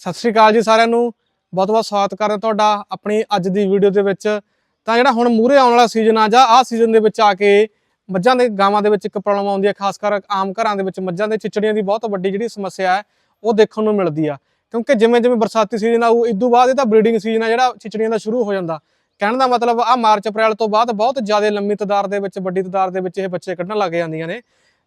ਸਤਿ ਸ਼੍ਰੀ ਅਕਾਲ ਜੀ ਸਾਰਿਆਂ ਨੂੰ। ਬਹੁਤ ਬਹੁਤ ਸਵਾਗਤ ਕਰਦਾ ਤੁਹਾਡਾ ਆਪਣੀ ਅੱਜ ਦੀ ਵੀਡੀਓ ਦੇ ਵਿੱਚ। ਤਾਂ ਜਿਹੜਾ ਹੁਣ ਮੂਰੇ ਆਉਣ ਵਾਲਾ ਸੀਜ਼ਨ ਆ, ਜਾਂ ਆਹ ਸੀਜ਼ਨ ਦੇ ਵਿੱਚ ਆ ਕੇ ਮੱਝਾਂ ਦੇ ਗਾਵਾਂ ਦੇ ਵਿੱਚ ਇੱਕ ਪ੍ਰੋਬਲਮ ਆਉਂਦੀ ਹੈ ਖਾਸ ਕਰ ਆਮ ਘਰਾਂ ਦੇ ਵਿੱਚ ਮੱਝਾਂ ਦੇ ਚਿਚੜੀਆਂ ਦੀ ਬਹੁਤ ਵੱਡੀ ਜਿਹੜੀ ਸਮੱਸਿਆ ਹੈ, ਉਹ ਦੇਖਣ ਨੂੰ ਮਿਲਦੀ ਆ। ਕਿਉਂਕਿ ਜਿਵੇਂ ਜਿਵੇਂ ਬਰਸਾਤੀ ਸੀਜ਼ਨ ਆਊ ਇਦੋਂ ਬਾਅਦ ਇਹ ਤਾਂ ਬਰੀਡਿੰਗ ਸੀਜ਼ਨ ਆ, ਜਿਹੜਾ ਚਿਚੜੀਆਂ ਦਾ ਸ਼ੁਰੂ ਹੋ ਜਾਂਦਾ। ਕਹਿਣ ਦਾ ਮਤਲਬ ਆ, ਮਾਰਚ, ਅਪ੍ਰੈਲ ਤੋਂ ਬਾਅਦ ਬਹੁਤ ਜ਼ਿਆਦਾ ਲੰਮੀ ਤਦਾਰ ਦੇ ਵਿੱਚ, ਵੱਡੀ ਤਦਾਰ ਦੇ ਵਿੱਚ ਇਹ ਬੱਚੇ ਕੱਢਣ ਲੱਗ ਜਾਂਦੀਆਂ ਨੇ।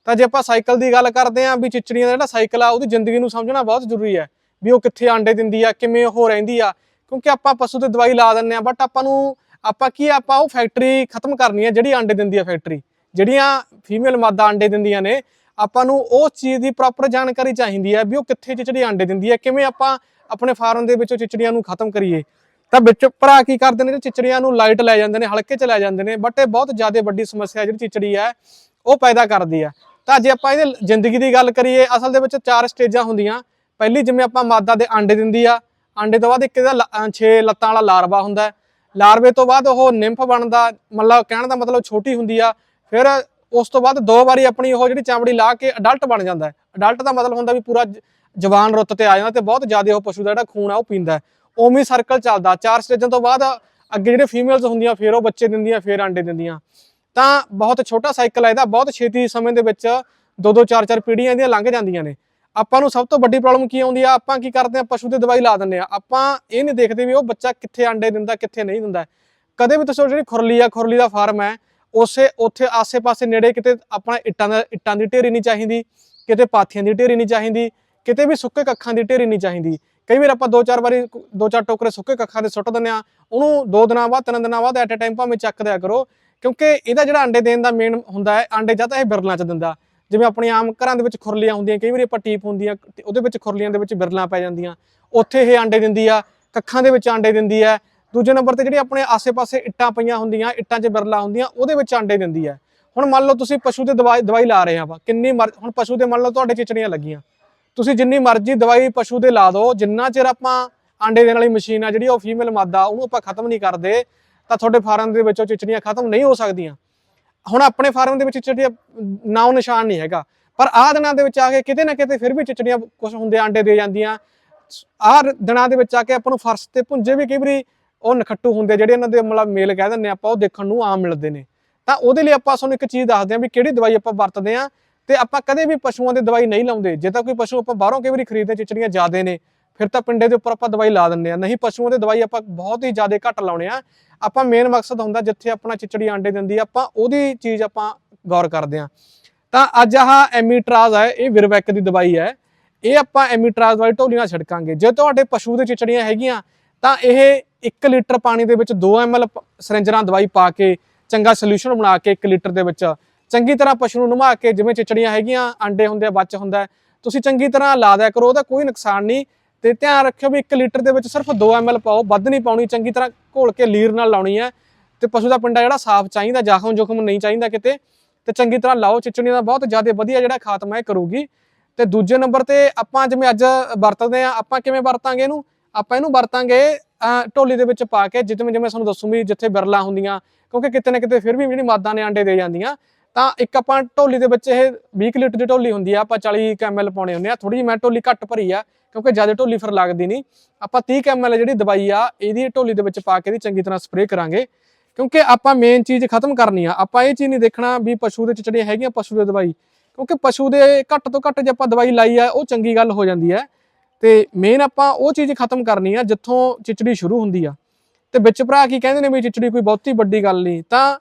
ਤਾਂ ਜੇ ਆਪਾਂ ਸਾਈਕਲ ਦੀ ਗੱਲ ਕਰਦੇ ਆਂ ਵੀ ਚਿਚੜੀਆਂ ਦਾ ਜਿਹੜਾ ਸਾਈਕਲ ਆ, ਉਹਦੀ ਜ਼ਿੰਦਗੀ ਨੂੰ ਸਮਝਣਾ ਬਹੁਤ ਜ਼ਰੂਰੀ ਹੈ। ਵੀ ਉਹ ਕਿੱਥੇ ਆਂਡੇ ਦਿੰਦੀ ਆ ਕਿਵੇਂ ਉਹ ਰਹਿੰਦੀ ਆ। ਕਿਉਂਕਿ ਆਪਾਂ ਪਸ਼ੂ ਤੇ ਦਵਾਈ ਲਾ ਦਿੰਨੇ ਆ ਬਟ ਆਪਾਂ ਨੂੰ ਆਪਾਂ ਕੀ ਆ, ਆਪਾਂ ਉਹ ਫੈਕਟਰੀ ਖਤਮ ਕਰਨੀ ਆ ਜਿਹੜੀ ਆਂਡੇ ਦਿੰਦੀ ਆ ਫੈਕਟਰੀ ਜਿਹੜੀਆਂ ਫੀਮੇਲ ਮਾਦਾ ਆਂਡੇ ਦਿੰਦੀਆਂ ਨੇ ਆਪਾਂ ਨੂੰ ਉਸ ਚੀਜ਼ ਦੀ ਪ੍ਰੋਪਰ ਜਾਣਕਾਰੀ ਚਾਹੀਦੀ ਹੈ ਵੀ ਉਹ ਕਿੱਥੇ ਚਿਚੜੀ ਆਂਡੇ ਦਿੰਦੀ ਹੈ ਕਿਵੇਂ ਆਪਾਂ ਆਪਣੇ ਫਾਰਮ ਦੇ ਵਿੱਚੋਂ ਚਿਚੜੀਆਂ ਨੂੰ ਖਤਮ ਕਰੀਏ। ਤਾਂ ਵਿੱਚ ਭਰਾ ਕੀ ਕਰਦੇ ਨੇ ਚਿਚੜੀਆਂ ਨੂੰ ਲਾਈਟ ਲੈ ਜਾਂਦੇ ਨੇ ਹਲਕੇ ਚ ਲੈ ਜਾਂਦੇ ਨੇ ਬਟ ਇਹ ਬਹੁਤ ਜ਼ਿਆਦਾ ਵੱਡੀ ਸਮੱਸਿਆ ਜਿਹੜੀ ਚਿਚੜੀ ਹੈ ਉਹ ਪੈਦਾ ਕਰਦੀ ਆ। ਤਾਂ ਜੇ ਆਪਾਂ ਇਹਦੇ ਜ਼ਿੰਦਗੀ ਦੀ ਗੱਲ ਕਰੀਏ ਅਸਲ ਦੇ ਵਿੱਚ ਚਾਰ ਸਟੇਜਾਂ ਹੁੰਦੀਆਂ। ਪਹਿਲੀ ਜਿਵੇਂ ਆਪਾਂ ਮਾਦਾ ਦੇ ਆਂਡੇ ਦਿੰਦੀ ਆ ਆਂਡੇ ਤੋਂ ਬਾਅਦ ਇੱਕ ਇਹਦਾ 6 ਲੱਤਾਂ ਵਾਲਾ ਲਾਰਵਾ ਹੁੰਦਾ ਲਾਰਵੇ ਤੋਂ ਬਾਅਦ ਉਹ ਨਿੰਫ ਬਣਦਾ, ਮਤਲਬ ਕਹਿਣ ਦਾ ਮਤਲਬ ਛੋਟੀ ਹੁੰਦੀ ਆ, ਫਿਰ ਉਸ ਤੋਂ ਬਾਅਦ ਦੋ ਵਾਰੀ ਆਪਣੀ ਉਹ ਜਿਹੜੀ ਚਾਮੜੀ ਲਾ ਕੇ ਅਡਲਟ ਬਣ ਜਾਂਦਾ ਹੈ। ਅਡਲਟ ਦਾ ਮਤਲਬ ਹੁੰਦਾ ਵੀ ਪੂਰਾ ਜਵਾਨ ਰੁੱਤ ਤੇ ਆ ਜਾਂਦਾ ਤੇ ਬਹੁਤ ਜ਼ਿਆਦਾ ਉਹ ਪਸ਼ੂ ਦਾ ਜਿਹੜਾ ਖੂਨ ਆ ਉਹ ਪੀਂਦਾ ਹੈ। ਉਵੇਂ ਸਰਕਲ ਚੱਲਦਾ, ਚਾਰ ਸਟੇਜਾਂ ਤੋਂ ਬਾਅਦ ਅੱਗੇ ਜਿਹੜੇ ਫੀਮੇਲਸ ਹੁੰਦੀਆਂ, ਫਿਰ ਉਹ ਬੱਚੇ ਦਿੰਦੀਆਂ, ਫਿਰ ਆਂਡੇ ਦਿੰਦੀਆਂ। ਤਾਂ ਬਹੁਤ ਛੋਟਾ ਸਾਈਕਲ ਹੈ ਇਹਦਾ, ਬਹੁਤ ਛੇਤੀ ਸਮੇਂ ਦੇ ਵਿੱਚ ਦੋ ਦੋ ਚਾਰ ਚਾਰ ਪੀੜ੍ਹੀਆਂ ਇਹਦੀਆਂ ਲੰਘ ਜਾਂਦੀਆਂ ਨੇ। ਆਪਾਂ ਨੂੰ ਸਭ ਤੋਂ ਵੱਡੀ ਪ੍ਰੋਬਲਮ ਕੀ ਆਉਂਦੀ ਆ? ਆਪਾਂ ਕੀ ਕਰਦੇ ਆ? ਪਸ਼ੂ ਤੇ ਦਵਾਈ ਲਾ ਦਿੰਦੇ ਆ। ਆਪਾਂ ਇਹ ਨਹੀਂ ਦੇਖਦੇ ਵੀ ਉਹ ਬੱਚਾ ਕਿੱਥੇ ਆਂਡੇ ਦਿੰਦਾ, ਕਿੱਥੇ ਨਹੀਂ ਦਿੰਦਾ। ਕਦੇ ਵੀ ਤੁਸੀਂ ਜਿਹੜੀ ਖੁਰਲੀ ਆ, ਖੁਰਲੀ ਦਾ ਫਾਰਮ ਹੈ, ਉਸੇ, ਉੱਥੇ ਆਸੇ-ਪਾਸੇ ਨੇੜੇ ਕਿਤੇ ਆਪਣਾ ਇੱਟਾਂ ਦਾ, ਇੱਟਾਂ ਦੀ ਢੇਰੀ ਨਹੀਂ ਚਾਹੀਦੀ, ਕਿਤੇ ਪਾਥੀਆਂ ਦੀ ਢੇਰੀ ਨਹੀਂ ਚਾਹੀਦੀ, ਕਿਤੇ ਵੀ ਸੁੱਕੇ ਕੱਖਾਂ ਦੀ ਢੇਰੀ ਨਹੀਂ ਚਾਹੀਦੀ। ਕਈ ਵਾਰ ਆਪਾਂ ਦੋ ਚਾਰ ਵਾਰੀ, ਦੋ ਚਾਰ ਟੋਕਰੇ ਸੁੱਕੇ ਕੱਖਾਂ ਦੇ ਸੁੱਟ ਦਿੰਦੇ ਆ, ਉਹਨੂੰ ਦੋ ਦਿਨਾਂ ਬਾਅਦ, ਤਿੰਨ ਦਿਨਾਂ ਬਾਅਦ ਐਟ ਅ ਟਾਈਮ ਭਾਵੇਂ ਚੱਕ ਦਿਆ ਕਰੋ, ਕਿਉਂਕਿ ਇਹਦਾ ਜਿਹੜਾ ਅੰਡੇ ਦੇਣ ਦਾ ਮੇਨ ਹੁੰਦਾ ਹੈ, ਅੰਡੇ ਜਾਂ ਤਾਂ ਇਹ ਬਿਰਲਾਂ ਚ ਦਿੰਦਾ। ਜਿਵੇਂ ਆਪਣੇ ਆਮ ਘਰਾਂ ਦੇ ਵਿੱਚ ਖੁਰਲੀਆਂ ਹੁੰਦੀਆਂ, ਕਈ ਵਾਰੀ ਆਪਾਂ ਟੀਪ ਹੁੰਦੀਆਂ ਉਹਦੇ ਵਿੱਚ ਖੁਰਲੀਆਂ ਦੇ ਵਿੱਚ ਬਿਰਲਾਂ ਪੈ ਜਾਂਦੀਆਂ। ਉੱਥੇ ਇਹ ਆਂਡੇ ਦਿੰਦੀ ਆ, ਕੱਖਾਂ ਦੇ ਵਿੱਚ ਆਂਡੇ ਦਿੰਦੀ ਆ। ਦੂਜੇ ਨੰਬਰ ਤੇ ਜਿਹੜੀ ਆਪਣੇ ਆਸੇ-ਪਾਸੇ ਇੱਟਾਂ ਪਈਆਂ ਹੁੰਦੀਆਂ, ਇੱਟਾਂ 'ਚ ਬਿਰਲਾਂ ਹੁੰਦੀਆਂ, ਉਹਦੇ ਵਿੱਚ ਆਂਡੇ ਦਿੰਦੀ ਆ। ਹੁਣ ਮੰਨ ਲਓ ਤੁਸੀਂ ਪਸ਼ੂ ਤੇ ਦਵਾਈ ਦਵਾਈ ਲਾ ਰਹੇ ਆਪਾਂ, ਕਿੰਨੀ ਮਰ, ਹੁਣ ਪਸ਼ੂ ਤੇ ਮੰਨ ਲਓ ਤੁਹਾਡੇ ਚਿਚੜੀਆਂ ਲੱਗੀਆਂ। ਤੁਸੀਂ ਜਿੰਨੀ ਮਰਜ਼ੀ ਦਵਾਈ ਪਸ਼ੂ ਦੇ ਲਾ ਦਿਓ, ਜਿੰਨਾ ਚਿਰ ਆਪਾਂ ਆਂਡੇ ਦੇਣ ਵਾਲੀ ਮਸ਼ੀਨ ਆ, ਜਿਹੜੀ ਉਹ ਫੀਮੇਲ ਮਾਦਾ ਉਹਨੂੰ ਆਪਾਂ ਖਤਮ ਨਹੀਂ ਕਰਦੇ, ਤਾਂ ਤੁਹਾਡੇ ਫਾਰਮ ਦੇ ਵਿੱਚੋਂ ਚਿਚੜੀਆਂ ਖਤਮ ਨਹੀਂ ਹੋ ਸਕਦੀਆਂ। ਹੁਣ ਆਪਣੇ ਫਾਰਮ ਦੇ ਵਿੱਚ ਚਿਚੜੀਆਂ ਨਾਉ ਨਿਸ਼ਾਨ ਨਹੀਂ ਹੈਗਾ। ਪਰ ਆਹ ਦਿਨਾਂ ਦੇ ਵਿੱਚ ਆ ਕੇ ਕਿਤੇ ਨਾ ਕਿਤੇ ਫਿਰ ਵੀ ਚਿਚੜੀਆਂ ਕੁਝ ਹੁੰਦੇ ਆਂਡੇ ਦੇ ਜਾਂਦੀਆਂ। ਆਹ ਦਿਨਾਂ ਦੇ ਵਿੱਚ ਆ ਕੇ ਆਪਾਂ ਨੂੰ ਫਰਸ਼ ਤੇ ਪੁੰਜੇ ਵੀ ਕਈ ਵਾਰੀ ਉਹ ਨਖੱਟੂ ਹੁੰਦੇ ਜਿਹੜੇ ਇਹਨਾਂ ਦੇ ਮਤਲਬ ਮੇਲ ਕਹਿ ਦਿੰਦੇ ਆਪਾਂ ਉਹ ਦੇਖਣ ਨੂੰ ਆਮ ਮਿਲਦੇ ਨੇ। ਤਾਂ ਉਹਦੇ ਲਈ ਆਪਾਂ ਤੁਹਾਨੂੰ ਇੱਕ ਚੀਜ਼ ਦੱਸਦੇ ਹਾਂ ਵੀ ਕਿਹੜੀ ਦਵਾਈ ਆਪਾਂ ਵਰਤਦੇ ਹਾਂ ਤੇ ਆਪਾਂ ਕਦੇ ਵੀ ਪਸ਼ੂਆਂ ਦੀ ਦਵਾਈ ਨਹੀਂ ਲਾਉਂਦੇ। ਜੇ ਤਾਂ ਕੋਈ ਪਸ਼ੂ ਆਪਾਂ ਬਾਹਰੋਂ ਕਈ ਵਾਰੀ ਖਰੀਦਦੇ, ਚਿਚੜੀਆਂ ਜ਼ਿਆਦੇ ਨੇ। ਫਿਰ ਤਾਂ ਪਿੰਡੇ ਦੇ ਉੱਪਰ ਆਪਾਂ ਦਵਾਈ ਲਾ ਦਿੰਦੇ ਆ। ਨਹੀਂ ਪਸ਼ੂਆਂ ਦੀ ਦਵਾਈ ਆਪਾਂ ਬਹੁਤ ਹੀ ਜ਼ਿਆਦਾ ਘੱਟ ਲਾਉਣੇ ਆ। ਆਪਾਂ ਮੇਨ ਮਕਸਦ ਹੁੰਦਾ ਜਿੱਥੇ ਆਪਣਾ ਚਿਚੜੀ ਆਂਡੇ ਦਿੰਦੀ ਆ, ਆਪਾਂ ਉਹਦੀ ਚੀਜ਼ ਆਪਾਂ ਗੌਰ ਕਰਦੇ ਆ। ਤਾਂ ਅੱਜ ਆਹ ਐਮੀਟਰਾਜ਼ ਹੈ ਇਹ ਵਿਰਵੈਕ ਦੀ ਦਵਾਈ ਹੈ ਇਹ ਆਪਾਂ ਐਮੀਟਰਾਜ਼ ਦਵਾਈ ਢੋਲੀ ਨਾਲ ਛਿੜਕਾਂਗੇ। ਜੇ ਤੁਹਾਡੇ ਪਸ਼ੂ ਦੇ ਚਿਚੜੀਆਂ ਹੈਗੀਆਂ, ਤਾਂ ਇਹ 1 ਲੀਟਰ ਪਾਣੀ ਦੇ ਵਿੱਚ 2 ml ਸਰਿੰਜਰਾਂ ਦਵਾਈ ਪਾ ਕੇ, ਚੰਗਾ ਸੋਲੂਸ਼ਨ ਬਣਾ ਕੇ 1 ਲੀਟਰ ਦੇ ਵਿੱਚ। ਚੰਗੀ ਤਰ੍ਹਾਂ ਪਸ਼ੂ ਨੂੰ ਨਮਾ ਕੇ, ਜਿਵੇਂ ਚਿਚੜੀਆਂ ਹੈਗੀਆਂ, ਆਂਡੇ ਹੁੰਦੇ ਆ, ਬੱਚ ਹੁੰਦਾ ਤੁਸੀਂ ਚੰਗੀ ਤਰ੍ਹਾਂ ਲਾ ਦਿਆ ਕਰੋ, ਉਹਦਾ ਕੋਈ ਨੁਕਸਾਨ ਨਹੀਂ। ਤੇ ਧਿਆਨ ਰੱਖਿਓ ਵੀ 1 ਲੀਟਰ ਦੇ ਵਿੱਚ ਸਿਰਫ 2 ml ਪਾਓ, ਵੱਧ ਨਹੀਂ ਪਾਉਣੀ, ਚੰਗੀ ਤਰ੍ਹਾਂ ਘੋਲ ਕੇ ਲੀਰ ਨਾਲ ਲਾਉਣੀ ਹੈ। ਤੇ ਪਸ਼ੂ ਦਾ ਪਿੰਡਾ ਜਿਹੜਾ ਸਾਫ਼ ਚਾਹੀਦਾ, ਜ਼ਖਮ ਜੁਖਮ ਨਹੀਂ ਚਾਹੀਦਾ ਕਿਤੇ। ਤੇ ਚੰਗੀ ਤਰ੍ਹਾਂ ਲਾਓ ਚਿਚੜੀਆਂ ਦਾ ਬਹੁਤ ਜ਼ਿਆਦਾ ਵਧੀਆ ਜਿਹੜਾ ਖਾਤਮਾ ਇਹ ਕਰੂਗੀ। ਤੇ ਦੂਜੇ ਨੰਬਰ ਤੇ ਆਪਾਂ ਜਿਵੇਂ ਅੱਜ ਵਰਤਦੇ ਆ ਆਪਾਂ ਕਿਵੇਂ ਵਰਤਾਂਗੇ ਇਹਨੂੰ? ਆਪਾਂ ਇਹਨੂੰ ਵਰਤਾਂਗੇ ਢੋਲੀ ਦੇ ਵਿੱਚ ਪਾ ਕੇ, ਜਿਵੇਂ ਜਿਵੇਂ ਤੁਹਾਨੂੰ ਦੱਸੂ ਵੀ ਜਿੱਥੇ ਬਿਰਲਾ ਹੁੰਦੀਆਂ, ਕਿਉਂਕਿ ਕਿਤੇ ਨਾ ਕਿਤੇ ਫਿਰ ਵੀ ਜਿਹੜੀ ਮਾਦਾਂ ਨੇ ਆਂਡੇ ਦੇ ਜਾਂਦੀਆਂ। ਤਾਂ ਇੱਕ ਆਪਾਂ ਢੋਲੀ ਦੇ ਵਿੱਚ ਇਹ 20 ਕੁ ਲੀਟਰ ਦੀ ਢੋਲੀ ਹੁੰਦੀ ਆ, ਆਪਾਂ 40 ml ਪਾਉਣੇ ਹੁੰਦੇ ਆ। ਥੋੜੀ ਜਿਹੀ ਮੈਂ ਢੋਲੀ ਘੱਟ ਭਰੀ ਆ ਕਿਉਂਕਿ ਜ਼ਿਆਦਾ ਢੋਲੀ ਫਿਰ ਲੱਗਦੀ ਨਹੀਂ। ਆਪਾਂ 30 ml ਜਿਹੜੀ ਦਵਾਈ ਆ, ਇਹਦੀ ਢੋਲੀ ਦੇ ਵਿੱਚ ਪਾ ਕੇ ਇਹਦੀ ਚੰਗੀ ਤਰ੍ਹਾਂ ਸਪਰੇਅ ਕਰਾਂਗੇ। ਕਿਉਂਕਿ ਆਪਾਂ ਮੇਨ ਚੀਜ਼ ਖਤਮ ਕਰਨੀ ਆ। ਆਪਾਂ ਇਹ ਚੀਜ਼ ਨਹੀਂ ਦੇਖਣਾ ਵੀ ਪਸ਼ੂ ਦੇ ਚਿਚੜੀਆਂ ਹੈਗੀਆਂ ਪਸ਼ੂ ਦੀ ਦਵਾਈ। ਕਿਉਂਕਿ ਪਸ਼ੂ ਦੇ ਘੱਟ ਤੋਂ ਘੱਟ ਜੇ ਆਪਾਂ ਦਵਾਈ ਲਾਈ ਆ, ਉਹ ਚੰਗੀ ਗੱਲ ਹੋ ਜਾਂਦੀ ਹੈ। ਤੇ ਮੇਨ ਆਪਾਂ ਉਹ ਚੀਜ਼ ਖਤਮ ਕਰਨੀ ਆ, ਜਿੱਥੋਂ ਚਿਚੜੀ ਸ਼ੁਰੂ ਹੁੰਦੀ ਆ। ਤੇ ਵਿੱਚ ਭਰਾ ਕੀ ਕਹਿੰਦੇ ਨੇ ਵੀ ਚਿਚੜੀ ਕੋਈ ਬਹੁਤੀ ਵੱਡੀ ਗੱਲ ਨਹੀਂ। ਤਾਂ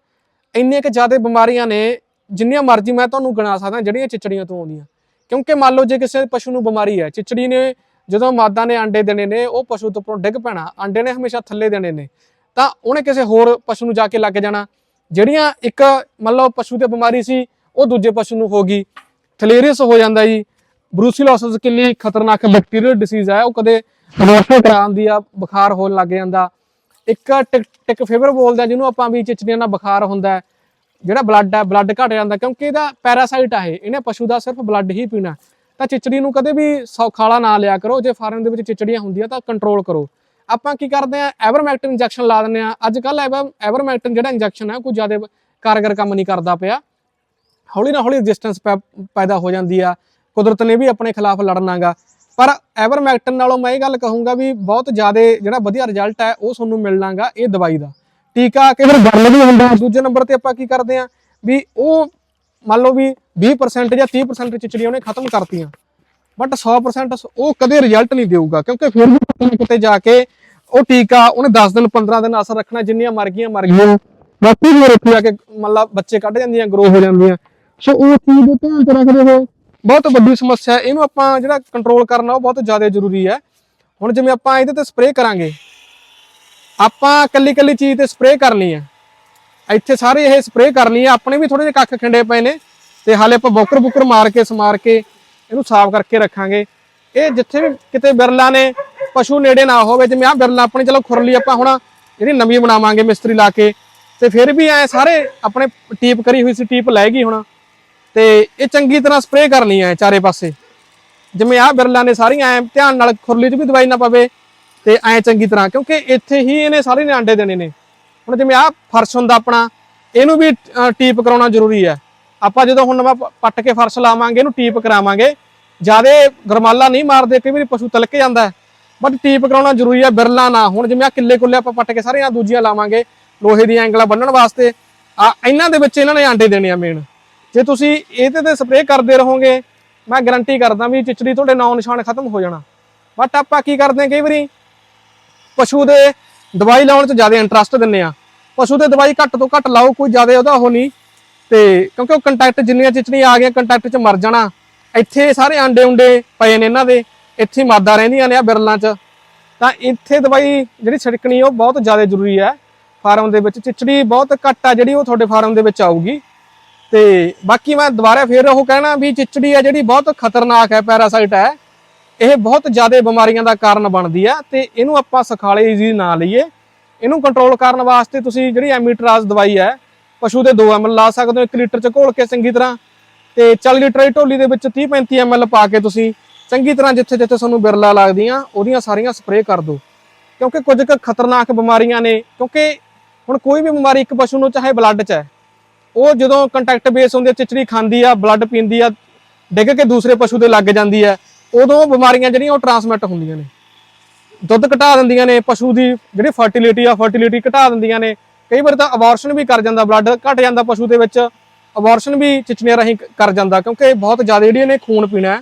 ਇੰਨੀਆਂ ਕਿ ਜ਼ਿਆਦਾ ਬਿਮਾਰੀਆਂ ਨੇ, ਜਿੰਨੀਆਂ ਮਰਜ਼ੀ ਮੈਂ ਤੁਹਾਨੂੰ ਗਿਣਾ ਸਕਦਾ, ਜਿਹੜੀਆਂ ਚਿਚੜੀਆਂ ਤੋਂ ਆਉਂਦੀਆਂ। ਕਿਉਂਕਿ ਮੰਨ ਲਓ ਜੇ ਕਿਸੇ ਪਸ਼ੂ ਨੂੰ ਬਿਮਾਰੀ ਹੈ, ਚਿਚੜੀ ਨੇ ਜਦੋਂ ਮਾਦਾ ਨੇ ਆਂਡੇ ਦੇਣੇ ਨੇ, ਉਹ ਪਸ਼ੂ ਤੋਂ ਉੱਪਰੋਂ ਡਿੱਗ ਪੈਣਾ, ਆਂਡੇ ਨੇ ਹਮੇਸ਼ਾ ਥੱਲੇ ਦੇਣੇ ਨੇ, ਤਾਂ ਉਹਨੇ ਕਿਸੇ ਹੋਰ ਪਸ਼ੂ ਨੂੰ ਜਾ ਕੇ ਲੱਗ ਜਾਣਾ। ਜਿਹੜੀਆਂ ਇੱਕ ਮੰਨ ਲਓ ਪਸ਼ੂ ਤੇ ਬਿਮਾਰੀ ਸੀ, ਉਹ ਦੂਜੇ ਪਸ਼ੂ ਨੂੰ ਹੋ ਗਈ, ਥਲੇਰੀਅਸ ਹੋ ਜਾਂਦਾ ਜੀ। ਬਰੂਸੀਲੋਸਿਸ ਕਿੰਨੀ ਖਤਰਨਾਕ ਬੈਕਟੀਰੀਅਲ ਡਿਸੀਜ਼ ਹੈ, ਉਹ ਕਦੇ ਰੋਸ਼ੋ ਕਰਾਉਂਦੀ ਆ, ਬੁਖਾਰ ਹੋਣ ਲੱਗ ਜਾਂਦਾ। ਇੱਕ ਟਿਕ ਟਿਕ ਫੀਵਰ ਬੋਲਦਾ ਜਿਹਨੂੰ ਆਪਾਂ ਵੀ ਚਿਚੜੀਆਂ ਨਾਲ ਬੁਖਾਰ ਹੁੰਦਾ ਜਿਹੜਾ ਬਲੱਡ ਹੈ ਬਲੱਡ ਘਟ ਜਾਂਦਾ ਕਿਉਂਕਿ ਇਹਦਾ ਪੈਰਾਸਾਈਟ ਆ ਇਹ। ਇਹਨੇ ਪਸ਼ੂ ਦਾ ਸਿਰਫ ਬਲੱਡ ਹੀ ਪੀਣਾ। ਤਾਂ ਚਿਚੜੀ ਨੂੰ ਕਦੇ ਵੀ ਸੌਖਾਲਾ ਨਾ ਲਿਆ ਕਰੋ। ਜੇ ਫਾਰਮ ਦੇ ਵਿੱਚ ਚਿਚੜੀਆਂ ਹੁੰਦੀਆਂ ਤਾਂ ਕੰਟਰੋਲ ਕਰੋ। ਆਪਾਂ ਕੀ ਕਰਦੇ ਆ ਐਵਰਮੈਕਟਿਨ ਇੰਜੈਕਸ਼ਨ ਲਾ ਦਿੰਦੇ ਆ। ਅੱਜ ਕੱਲ ਐਵਰਮੈਕਟਿਨ ਜਿਹੜਾ ਇੰਜੈਕਸ਼ਨ ਹੈ ਕੋਈ ਜ਼ਿਆਦਾ ਕਾਰਗਰ ਕੰਮ ਨਹੀਂ ਕਰਦਾ ਪਿਆ। ਹੌਲੀ ਨਾ ਹੌਲੀ ਰੈਜ਼ਿਸਟੈਂਸ ਪੈਦਾ ਹੋ ਜਾਂਦੀ ਆ। ਕੁਦਰਤ ਨੇ ਵੀ ਆਪਣੇ ਖਿਲਾਫ ਲੜਨਾਗਾ ਪਰ ਐਵਰਮੈਕਟਨ ਨਾਲੋਂ ਮੈਂ ਇਹ ਗੱਲ ਕਹੂੰਗਾ ਵੀ ਬਹੁਤ ਜ਼ਿਆਦਾ ਜਿਹੜਾ ਵਧੀਆ ਰਿਜ਼ਲਟ ਹੈ ਉਹ ਤੁਹਾਨੂੰ ਮਿਲਣਾਗਾ ਇਹ ਦਵਾਈ ਦਾ। ਟੀਕਾ ਕਈ ਵਾਰ ਗਰਮ ਵੀ ਹੁੰਦਾ ਦੂਜੇ ਨੰਬਰ ਤੇ ਆਪਾਂ ਕੀ ਕਰਦੇ ਆ ਵੀ ਉਹ ਮੰਨ ਲਓ ਵੀ 20% ਜਾਂ 30% ਚਿਚੜੀਆਂ ਉਹਨੇ ਖਤਮ ਕਰਤੀਆਂ। ਬਟ 100% ਉਹ ਕਦੇ ਰਿਜ਼ਲਟ ਨਹੀਂ ਦੇਊਗਾ, ਕਿਉਂਕਿ ਫਿਰ ਵੀ ਕਿਤੇ ਕਿਤੇ ਜਾ ਕੇ ਉਹ ਟੀਕਾ ਉਹਨੇ 10 ਦਿਨ 15 ਦਿਨ ਅਸਰ ਰੱਖਣਾ, ਜਿੰਨੀਆਂ ਮਰ ਗਈਆਂ ਮਰ ਗਈਆਂ। ਬਾਕੀ ਵੀ ਉੱਥੇ ਜਾ ਕੇ ਮਤਲਬ ਬੱਚੇ ਕੱਢ ਜਾਂਦੀਆਂ ਗਰੋ ਹੋ ਜਾਂਦੀਆਂ। ਸੋ ਉਹ ਚੀਜ਼ ਦੇ ਧਿਆਨ ਚ ਰੱਖਦੇ ਹੋਏ ਬਹੁਤ ਵੱਡੀ ਸਮੱਸਿਆ ਇਹਨੂੰ ਆਪਾਂ ਜਿਹੜਾ ਕੰਟਰੋਲ ਕਰਨਾ ਉਹ ਬਹੁਤ ਜ਼ਿਆਦਾ ਜ਼ਰੂਰੀ ਹੈ। ਹੁਣ ਜਿਵੇਂ ਆਪਾਂ ਇਹਦੇ ਤੇ ਸਪਰੇਅ ਕਰਾਂਗੇ ਆਪਾਂ ਕੱਲੀ ਕੱਲੀ ਚੀਜ਼ ਤੇ ਸਪਰੇਅ ਕਰਨੀ ਹੈ ਇੱਥੇ ਸਾਰੇ ਇਹ ਸਪਰੇਅ ਕਰਨੀ ਹੈ ਆਪਣੇ ਵੀ ਥੋੜੇ ਜਿਹੇ ਕੱਖ ਖਿੰਡੇ ਪਏ ਨੇ ਤੇ ਹਾਲੇ ਆਪਾਂ ਬੋਕਰ ਬੁਕਰ ਮਾਰ ਕੇ, ਸਮਾਰ ਕੇ ਇਹਨੂੰ ਸਾਫ਼ ਕਰਕੇ ਰੱਖਾਂਗੇ। ਇਹ ਜਿੱਥੇ ਵੀ ਕਿਤੇ ਬਿਰਲਾ ਨੇ, ਪਸ਼ੂ ਨੇੜੇ ਨਾ ਹੋਵੇ ਜਿਵੇਂ ਆ ਬਿਰਲਾ ਆਪਣੀ, ਚਲੋ ਖੁਰਲੀ ਆਪਾਂ ਹੁਣ ਇਹਦੀ ਨਵੀਂ ਬਣਾਵਾਂਗੇ ਮਿਸਤਰੀ ਲਾ ਕੇ, ਤੇ ਫਿਰ ਵੀ ਐ ਸਾਰੇ ਆਪਣੇ ਟੀਪ ਕਰੀ ਹੋਈ ਸੀ, ਟੀਪ ਲੈ ਗਈ ਹੁਣ। ਤੇ ਇਹ ਚੰਗੀ ਤਰ੍ਹਾਂ ਸਪਰੇਅ ਕਰਨੀ ਹੈ ਚਾਰੇ ਪਾਸੇ। ਜਿਵੇਂ ਆ ਬਿਰਲਾ ਨੇ ਸਾਰੀਆਂ ਐ ਧਿਆਨ ਨਾਲ ਖੁਰਲੀ 'ਚ ਵੀ ਦਵਾਈ ਨਾ ਪਵੇ ਤੇ ਐ ਚੰਗੀ ਤਰ੍ਹਾਂ, ਕਿਉਂਕਿ ਇੱਥੇ ਹੀ ਇਹਨੇ ਸਾਰੇ ਨੇ ਆਂਡੇ ਦੇਣੇ ਨੇ। ਹੁਣ ਜਿਵੇਂ ਆ ਫਰਸ਼ ਹੁੰਦਾ ਆਪਣਾ, ਇਹਨੂੰ ਵੀ ਟੀਪ ਕਰਾਉਣਾ ਜ਼ਰੂਰੀ ਹੈ। ਆਪਾਂ ਜਦੋਂ ਹੁਣ ਨਵਾਂ ਪੱਟ ਕੇ ਫਰਸ਼ ਲਾਵਾਂਗੇ, ਇਹਨੂੰ ਟੀਪ ਕਰਾਵਾਂਗੇ। ਜਿਆਦੇ ਗਰਮਾਲਾ ਨਹੀਂ ਮਾਰਦੇ, ਕਈ ਵਾਰੀ ਪਸ਼ੂ ਤਲਕ ਜਾਂਦਾ ਬਟ ਟੀਪ ਕਰਾਉਣਾ ਜ਼ਰੂਰੀ ਹੈ, ਬਿਰਲਾ ਨਾ। ਹੁਣ ਜਿਵੇਂ ਆ ਕਿੱਲੇ ਕੁੱਲੇ ਆਪਾਂ ਪੱਟ ਕੇ ਸਾਰੀਆਂ ਦੂਜੀਆਂ ਲਾਵਾਂਗੇ, ਲੋਹੇ ਦੀਆਂ ਐਂਗਲਾਂ ਬੰਨਣ ਵਾਸਤੇ। ਆ, ਇਹਨਾਂ ਦੇ ਵਿੱਚ ਇਹਨਾਂ ਨੇ ਆਂਡੇ ਦੇਣੇ ਆ ਮੇਨ ਜੇ ਤੁਸੀਂ ਇਹਦੇ ਤੇ ਸਪਰੇਅ ਕਰਦੇ ਰਹੋਗੇ, ਮੈਂ ਗਾਰੰਟੀ ਕਰਦਾ ਵੀ ਚਿਚੜੀ ਤੁਹਾਡੇ ਨੌ ਨਿਸ਼ਾਨ ਖਤਮ ਹੋ ਜਾਣਾ। ਬਟ ਆਪਾਂ ਕੀ ਕਰਦੇ ਹਾਂ, ਕਈ ਵਾਰੀ ਪਸ਼ੂ ਦੇ ਦਵਾਈ ਲਾਉਣ 'ਚ ਜ਼ਿਆਦਾ ਇੰਟਰਸਟ ਦਿੰਨੇ ਆ। ਪਸ਼ੂ ਦੇ ਦਵਾਈ ਘੱਟ ਤੋਂ ਘੱਟ ਲਾਓ, ਕੋਈ ਜ਼ਿਆਦਾ ਉਹਦਾ ਉਹ ਨਹੀਂ। ਤੇ ਕਿਉਂਕਿ ਉਹ ਕੰਟੈਕਟ ਜਿੰਨੀਆਂ ਚਿਚੜੀਆਂ ਆ ਗਈਆਂ ਕੰਟੈਕਟ 'ਚ ਮਰ ਜਾਣਾ। ਇੱਥੇ ਸਾਰੇ ਆਂਡੇ ਉਂਡੇ ਪਏ ਨੇ ਇਹਨਾਂ ਦੇ। ਇੱਥੇ ਹੀ ਮਾਦਾ ਰਹਿੰਦੀਆਂ ਨੇ ਆ ਬਿਰਲਾਂ 'ਚ। ਤਾਂ ਇੱਥੇ ਦਵਾਈ ਜਿਹੜੀ ਛਿੜਕਣੀ, ਉਹ ਬਹੁਤ ਜ਼ਿਆਦਾ ਜ਼ਰੂਰੀ ਹੈ। ਫਾਰਮ ਦੇ ਵਿੱਚ ਚਿਚੜੀ ਬਹੁਤ ਘੱਟ ਆ ਜਿਹੜੀ ਉਹ ਤੁਹਾਡੇ ਫਾਰਮ ਦੇ ਵਿੱਚ ਆਊਗੀ। ਤੇ ਬਾਕੀ ਮੈਂ ਦੁਬਾਰਾ ਫੇਰ ਉਹ ਕਹਿਣਾ ਵੀ ਚਿਚੜੀ ਆ ਜਿਹੜੀ ਬਹੁਤ ਖਤਰਨਾਕ ਹੈ ਪੈਰਾਸਾਈਟ ਹੈ। ਇਹ ਬਹੁਤ ਜ਼ਿਆਦਾ ਬਿਮਾਰੀਆਂ ਦਾ ਕਾਰਨ ਬਣਦੀ ਆ ਤੇ ਇਹਨੂੰ ਆਪਾਂ ਸਖਾਲੇ ਈਜ਼ੀ ਨਾ ਲਈਏ। ਇਹਨੂੰ ਕੰਟਰੋਲ ਕਰਨ ਵਾਸਤੇ ਤੁਸੀਂ ਜਿਹੜੀ ਐਮੀਟਰਾਜ਼ ਦਵਾਈ ਹੈ, ਪਸ਼ੂ ਦੇ 2 ml ਲਾ ਸਕਦੇ ਹੋ 1 ਲੀਟਰ ਚ ਘੋਲ ਕੇ ਚੰਗੀ ਤਰ੍ਹਾਂ। ਤੇ 40 ਲੀਟਰ ਦੀ ਢੋਲੀ ਦੇ ਵਿੱਚ 30 35 ml ਪਾ ਕੇ ਤੁਸੀਂ ਚੰਗੀ ਤਰ੍ਹਾਂ ਜਿੱਥੇ ਜਿੱਥੇ ਤੁਹਾਨੂੰ ਬਿਰਲਾ ਲੱਗਦੀਆਂ, ਉਹਦੀਆਂ ਸਾਰੀਆਂ ਸਪਰੇਅ ਕਰ ਦਿਓ। ਕਿਉਂਕਿ ਕੁਝ ਕੁ ਖਤਰਨਾਕ ਬਿਮਾਰੀਆਂ ਨੇ, ਕਿਉਂਕਿ ਹੁਣ ਕੋਈ ਵੀ ਬਿਮਾਰੀ ਇੱਕ ਪਸ਼ੂ ਨੂੰ, ਚਾਹੇ ਬਲੱਡ 'ਚ ਹੈ, ਉਹ ਜਦੋਂ ਕੰਟੈਕਟ ਬੇਸ ਹੁੰਦੀ ਹੈ, ਚਿਚੜੀ ਖਾਂਦੀ ਆ ਬਲੱਡ ਪੀਂਦੀ ਆ, ਡਿੱਗ ਕੇ ਦੂਸਰੇ ਪਸ਼ੂ ਦੇ ਲੱਗ ਜਾਂਦੀ ਹੈ ਉਦੋਂ ਬਿਮਾਰੀਆਂ ਜਿਹੜੀਆਂ ਉਹ ਟਰਾਂਸਮਿਟ ਹੁੰਦੀਆਂ ਨੇ। ਦੁੱਧ ਘਟਾ ਦਿੰਦੀਆਂ ਨੇ, ਪਸ਼ੂ ਦੀ ਜਿਹੜੀ ਫਰਟੀਲਿਟੀ ਆ ਫਰਟੀਲਿਟੀ ਘਟਾ ਦਿੰਦੀਆਂ ਨੇ। ਕਈ ਵਾਰ ਤਾਂ ਅਬੋਰਸ਼ਨ ਵੀ ਕਰ ਜਾਂਦਾ ਬਲੱਡ ਘਟ ਜਾਂਦਾ ਪਸ਼ੂ ਦੇ ਵਿੱਚ। ਅਬੋਰਸ਼ਨ ਵੀ ਚਿਚੜੀਆਂ ਰਾਹੀਂ ਕਰ ਜਾਂਦਾ, ਕਿਉਂਕਿ ਬਹੁਤ ਜ਼ਿਆਦਾ ਜਿਹੜੀ ਇਹਨੇ ਖੂਨ ਪੀਣਾ ਹੈ।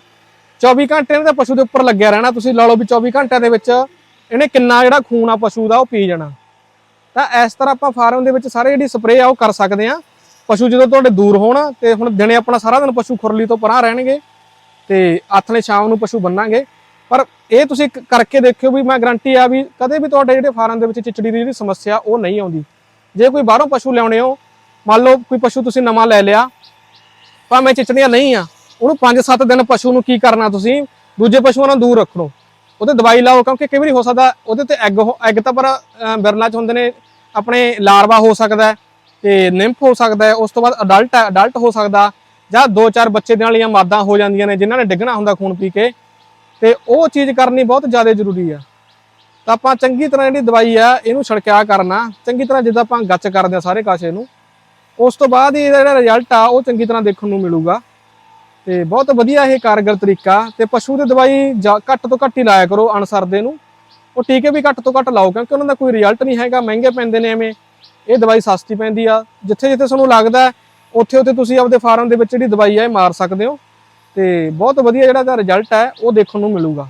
24 ਘੰਟੇ ਇਹਨੇ ਤਾਂ ਪਸ਼ੂ ਦੇ ਉੱਪਰ ਲੱਗਿਆ ਰਹਿਣਾ। ਤੁਸੀਂ ਲਾ ਲਓ ਵੀ 24 ਘੰਟਿਆਂ ਦੇ ਵਿੱਚ ਇਹਨੇ ਕਿੰਨਾ ਜਿਹੜਾ ਖੂਨ ਆ ਪਸ਼ੂ ਦਾ, ਉਹ ਪੀ ਜਾਣਾ। ਤਾਂ ਇਸ ਤਰ੍ਹਾਂ ਆਪਾਂ ਫਾਰਮ ਦੇ ਵਿੱਚ ਸਾਰੇ ਜਿਹੜੀ ਸਪਰੇਅ ਆ, ਉਹ ਕਰ ਸਕਦੇ ਆ ਪਸ਼ੂ ਜਦੋਂ ਤੁਹਾਡੇ ਦੂਰ ਹੋਣ ਤੇ ਹੁਣ ਦਿਨੇ ਆਪਣਾ ਸਾਰਾ ਦਿਨ ਪਸ਼ੂ ਖੁਰਲੀ ਤੋਂ ਪਰਾਂ ਰਹਿਣਗੇ। ਤੇ ਆਥਣੇ ਸ਼ਾਮ ਨੂੰ ਪਸ਼ੂ ਬੰਨਾਂਗੇ। ਪਰ ਇਹ ਤੁਸੀਂ ਕਰਕੇ ਦੇਖਿਓ ਵੀ ਮੈਂ ਗਰੰਟੀ ਆ ਵੀ ਕਦੇ ਵੀ ਤੁਹਾਡੇ ਜਿਹੜੇ ਫਾਰਮ ਦੇ ਵਿੱਚ ਚਿਚੜੀ ਦੀ ਜਿਹੜੀ ਸਮੱਸਿਆ ਉਹ ਨਹੀਂ ਆਉਂਦੀ। ਜੇ ਕੋਈ ਬਾਹਰੋਂ ਪਸ਼ੂ ਲਿਆਉਣੇ ਹੋ ਮੰਨ ਲਓ ਕੋਈ ਪਸ਼ੂ ਤੁਸੀਂ ਨਵਾਂ ਲੈ ਲਿਆ ਭਾਵੇਂ ਚਿਚੜੀਆਂ ਨਹੀਂ ਆ ਉਹਨੂੰ 5-7 ਦਿਨ ਪਸ਼ੂ ਨੂੰ ਕੀ ਕਰਨਾ ਤੁਸੀਂ? ਦੂਜੇ ਪਸ਼ੂਆਂ ਨੂੰ ਦੂਰ ਰੱਖੋ। ਉਹਦੇ ਦਵਾਈ ਲਾਓ ਕਿਉਂਕਿ ਕਈ ਵਾਰੀ ਹੋ ਸਕਦਾ ਉਹਦੇ ਤੇ ਐਗ ਐਗ ਤਾਂ ਪਰ ਅਹ, ਚ ਹੁੰਦੇ ਨੇ ਆਪਣੇ ਲਾਰਵਾ ਹੋ ਸਕਦਾ ਹੈ ਤੇ ਨਿੰਫ ਹੋ ਸਕਦਾ ਉਸ ਤੋਂ ਬਾਅਦ ਅਡਲਟ ਅਡਲਟ ਹੋ ਸਕਦਾ। ਜਾਂ ਦੋ ਚਾਰ ਬੱਚੇ ਦੇ ਵਾਲੀਆਂ ਮਾਦਾਂ ਹੋ ਜਾਂਦੀਆਂ ਨੇ, ਜਿਨ੍ਹਾਂ ਨੇ ਡਿੱਗਣਾ ਹੁੰਦਾ ਖੂਨ ਪੀ ਕੇ, ਤੇ ਉਹ ਚੀਜ਼ ਕਰਨੀ ਬਹੁਤ ਜ਼ਿਆਦਾ ਜ਼ਰੂਰੀ ਆ। ਤਾਂ ਆਪਾਂ ਚੰਗੀ ਤਰ੍ਹਾਂ ਜਿਹੜੀ ਦਵਾਈ ਆ, ਇਹਨੂੰ ਛੜਕਿਆ ਕਰਨਾ, ਚੰਗੀ ਤਰ੍ਹਾਂ ਜਿੱਦਾਂ ਆਪਾਂ ਗੱਚ ਕਰਦੇ ਆ ਸਾਰੇ ਕਾਸੇ ਨੂੰ, ਉਸ ਤੋਂ ਬਾਅਦ ਹੀ ਇਹਦਾ ਜਿਹੜਾ ਰਿਜ਼ਲਟ ਆ, ਉਹ ਚੰਗੀ ਤਰ੍ਹਾਂ ਦੇਖਣ ਨੂੰ ਮਿਲੂਗਾ। ਤੇ ਬਹੁਤ ਵਧੀਆ ਇਹ ਕਾਰਗਰ ਤਰੀਕਾ, ਤੇ ਪਸ਼ੂ ਦੀ ਦਵਾਈ ਜਾ- ਘੱਟ ਤੋਂ ਘੱਟ ਹੀ ਲਾਇਆ ਕਰੋ ਅਣਸਰਦੇ ਨੂੰ। ਉਹ ਟੀਕੇ ਵੀ ਘੱਟ ਤੋਂ ਘੱਟ ਲਾਓ, ਕਿਉਂਕਿ ਉਹਨਾਂ ਦਾ ਕੋਈ ਰਿਜ਼ਲਟ ਨਹੀਂ ਹੈਗਾ, ਮਹਿੰਗੇ ਪੈਂਦੇ ਨੇ ਐਵੇਂ। ਇਹ ਦਵਾਈ ਸਸਤੀ ਪੈਂਦੀ ਆ ਜਿੱਥੇ ਜਿੱਥੇ ਤੁਹਾਨੂੰ ਲੱਗਦਾ ਉੱਥੇ ਉੱਥੇ ਤੁਸੀਂ ਆਪਦੇ ਫਾਰਮ ਦੇ ਵਿੱਚ ਜਿਹੜੀ ਦਵਾਈ ਹੈ ਇਹ ਮਾਰ ਸਕਦੇ ਹੋ। ਤੇ ਬਹੁਤ ਵਧੀਆ ਜਿਹੜਾ ਦਾ ਰਿਜ਼ਲਟ ਹੈ ਉਹ ਦੇਖਣ ਨੂੰ ਮਿਲੂਗਾ।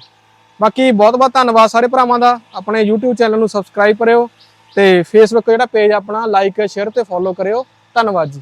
ਬਾਕੀ ਬਹੁਤ ਬਹੁਤ ਧੰਨਵਾਦ ਸਾਰੇ ਭਰਾਵਾਂ ਦਾ। ਆਪਣੇ YouTube ਚੈਨਲ ਨੂੰ ਸਬਸਕ੍ਰਾਈਬ ਕਰਿਓ ਤੇ Facebook ਜਿਹੜਾ ਪੇਜ ਆਪਣਾ ਲਾਈਕ ਸ਼ੇਅਰ ਤੇ ਫੋਲੋ ਕਰਿਓ। ਧੰਨਵਾਦ ਜੀ।